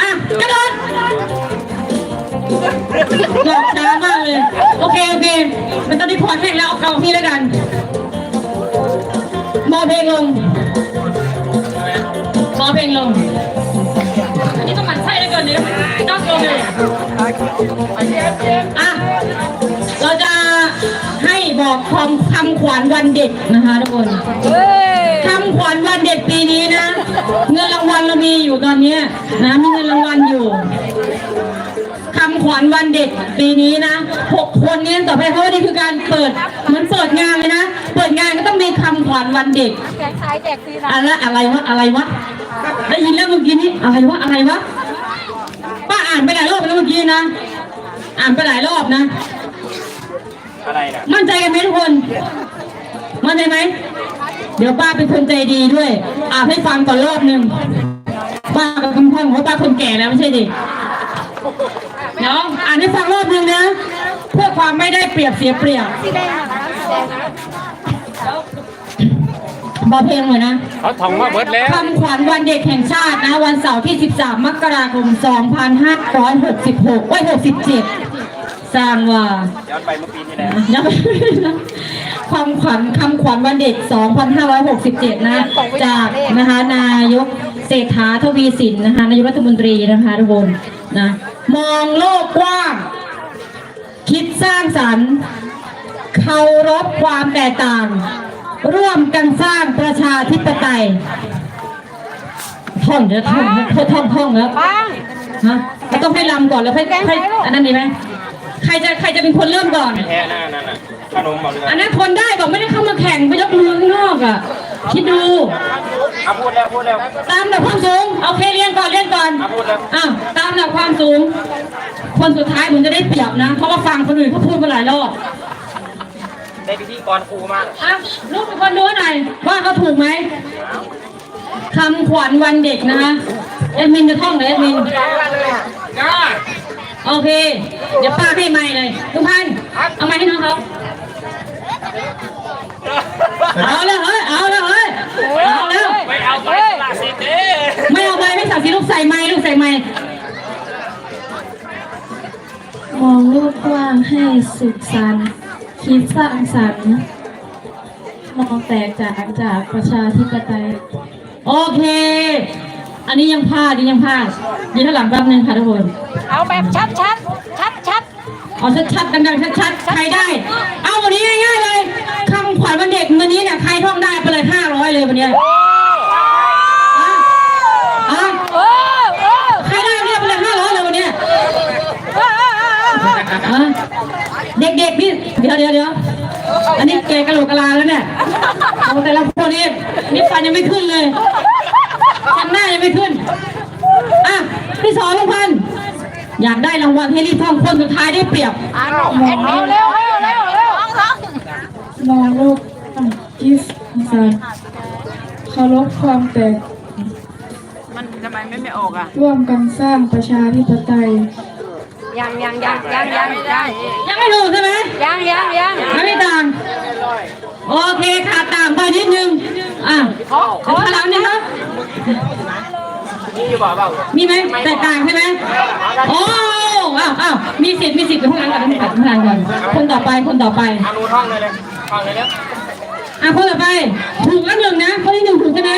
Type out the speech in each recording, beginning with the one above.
อะกระโดดหลอกช้ามากเลย โอเค โอเคมันต้องได้พอแห้งแล้วเอาเข่าพี่แล้วกันมอเพลงลงมอเพลงลง อันนี้ต้องมันไส้แล้วเกินเนี่ยต้องลงเลยอะเราจะให้บอกคำคำขวัญวันเด็กนะคะทุกคนคำขวัญวันเด็กปีนี้นะ เงินรางวัล เรามีอยู่ตอนเนี้ยนะมีเงินรางวัลอยู่คำขวัญวันเด็กปีนี้นะหกคนเนี้ต่อไปเพราะว่านี่คือการเปิดเหมือนเปิดงานเลยนะ เปิดงานก็ต้องมีคำขวัญวันเด็กแจกขายแจกฟรีนะอะไรอะไรวะอะไรวะได้ยินแล้วเมื่อกี้นี้อะไรวะอะไรวะป้าอ่านไปหลายรอบแล้วเมื่อกี้นะ อ่านไปหลายรอบนะอะไรนะมั่นใจกันไหมทุกคนมั่นใจไหมเดี๋ยวป้าเป็นคนใจดีด้วย อ่านให้ฟังก่อนรอบหนึ่ง ป้ากับคุณพ่อของป้าคนแก่แล้วไม่ใช่ดิเนาะอ่านให้ฟังรอบหนึ่งนะ เพื่อความไม่ได้เปรียบเสียเปรียบสีแดงอะสีแดงนะบอกเพลงหน่อยนะเขาท่องมาเบิดแล้วคำขวัญวันเด็กแห่งชาตินะ วันเสาร์ที่ 13 มกราคม 2566ไว้ย67 สร้างว่าย้อนไปเมื่อปีที่แล้วยังไม่คำขวัญคำขวัญวันเด็ก 2567 นะ จากนะคะนายก เศรษฐาทวีสินนะคะนายกรัฐมนตรีนะคะทุกคนนะมองโลกกว้าง คิดสร้างสรรค์เคารพความแตกต่าง ร่วมกันสร้างประชาธิปไตยท่องเดี๋ยวท่องท่องท่องท่องแล้วปังฮะเราต้องให้ลำก่อนแล้วค่อยค่อยอันนั้นดีไหมใครจะใครจะเป็นคนเริ่มก่อนแท้หน้านั่นน่ะขนมบอกเลยอันนั้นคนได้บอกไม่ได้เข้ามาแข่งไปยกมือข้างนอกอะ คิดดูเอาพูดแล้วพูดแล้วตามระดับความสูงโอเคเรียนก่อนเรียนก่อนเอาพูดแล้วอ้าวตามระดับความสูง คนสุดท้ายผมจะได้เปรียบนะเพราะว่าฟังคนอื่นเขาพูดมาหลายรอบได้พิธีกรครูมากอะลูกเป็นคนดูหน่อยว่าเขาถูกไหมคำขวัญวันเด็กนะคะเอ็ดมินจะท่องเลยเอ็ดมินโอเค เดี๋ยวป้าให้ไม้เลยทุกท่านเอาไม้ให้น้องเขาเอาเลยเฮ้ยเอาเลยเฮ้ ใส่ไม้ลูกใส่ไม้มองโลกกว้างให้สุขสันต์คิดสร้างสรรค์มองแตกจากจากประชาธิปไตย โอเค อันนี้ยังพลาดอันนี้ยังพลาดยืนข้างหลังแป๊บนึงค่ะทุกคน เอาแบบชัดชัดชัดชัดเอาชัดๆดังๆชัดๆใครได้ เอาวันนี้ง่ายๆเลยคำขวัญวันเด็กวันนี้เนี่ยใครท่องได้ไปเลยห้าร้อยเลยวันเนี้ยอะอะ เออเออ ใครได้เนี่ยไปเลยห้าร้อยเลยวันเนี้ย เออเออเออ อะเด็กๆนี่ เดี๋ยวเดี๋ยวเดี๋ยวอันนี้แกกระโหลกกะลาแล้วเนี่ยเอาแต่ละคนนี่นี่ฟันยังไม่ขึ้นเลยฟันหน้ายังไม่ขึ้น อะพี่สอนลุงพันอยากได้รางวัลให้รีบท่องคนสุดท้ายได้เปรียบเอาเร็วเร็วเร็วเร็วท้องท้องมองโลกคิดสร้างสรรค์เคารพความแตกมันทำไมไม่ไม่ออกอะ ร่วมกันสร้างประชาธิปไตย ยังยังยังยังยังยังยังไม่ถูกใช่ไหมยังยังยังไม่ได้ต่างโอเคขาดต่างไปนิดนึงอะขอขขออถามนะครับนี่อยู่บ่เปล่ามีไหมแตกต่างใช่ไหมโอ้อ้าวอ้าวมีสิทธิ์มีสิทธิ์ไปห้องน้ำก่อนไปห้องน้ำก่อนคนต่อไปคนต่อไปเอาหนูท่องเลยเลยท่องเลยแล้วอะคนต่อไปถูกแล้วหนึ่งนะคนที่หนึ่งถูกใช่ไหม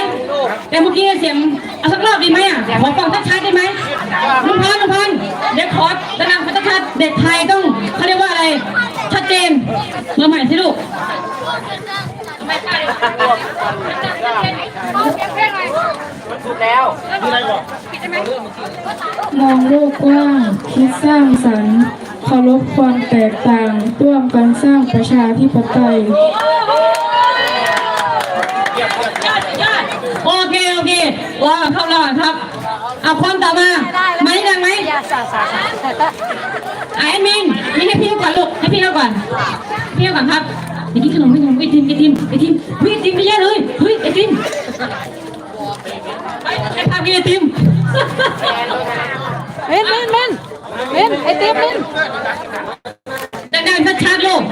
แต่เมื่อกี้เสียงเอาสักรอบดีไหมอะขอฟังชัด เด็กไทยต้องเขาเรียกว่าอะไร ชัดเจนมาใหม่สิลูกมันถูกแล้วมองโลกกว้างคิดสร้างสรรค์เคารพความแตกต่างร่วมกันสร้างประชาธิปไตยโอเค โอเคว้าวเข้ารอบครับ เอาคนต่อมาไม่ดังไหม อย่าสาสาอะแอดมินนี่ให้พี่เขาก่อนลูกให้พี่เขาก่อนพี่เขาก่อนครับไอ้กินขนมไอ้ขนมไอ้ทิมไอ้ทิมไอ้ทิมเฮ้ยไอ้ทิมไม่แย่เลยเฮ้ยไอ้ทิมไอ้ไอ้พากินไอ้ทิมเม่นเม่นเม่นเม่นไอติมเม่นดังๆชัดๆลูก